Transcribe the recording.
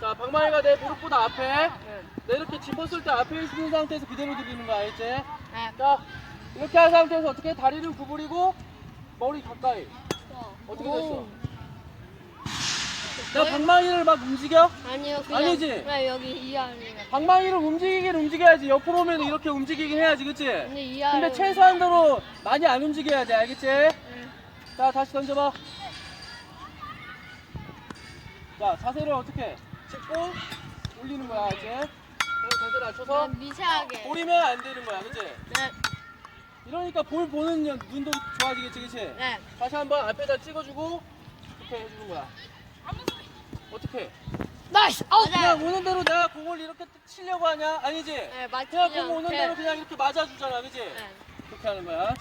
자, 방망이가 내 무릎보다 앞에. 내 이렇게 짚었을 때 앞에 있는 상태에서 그대로 들리는 거 알지? 네. 자, 이렇게 한 상태에서 어떻게 다리를 구부리고 머리 가까이. 어떻게 됐어? 내가 방망이를 막 움직여? 아니요 그냥 아니지? 그냥 여기 이 안에 방망이를 움직이긴 움직여야지. 옆으로 오면 이렇게 움직이긴 해야지, 그치? 근데 이 안에 근데 최소한도로 많이 안 움직여야 돼, 알겠지? 자, 다시 던져봐. 자, 자세를 어떻게? 찍고 올리는 거야? 그리고 자세를 낮춰서 미세하게 볼이면 안 되는 거야, 그치? 네. 이러니까 볼 보는 년- 눈도 좋아지겠지, 그치? 네. 다시 한번 앞에다 찍어주고 이렇게 해주는 거야. 나이스 아웃 그냥 오는 대로 내가 공을 이렇게 치려고 하냐? 아니지? 네 그냥 공 오는 대로 그냥 이렇게 맞아주잖아, 그치? 네. 그렇게 하는 거야.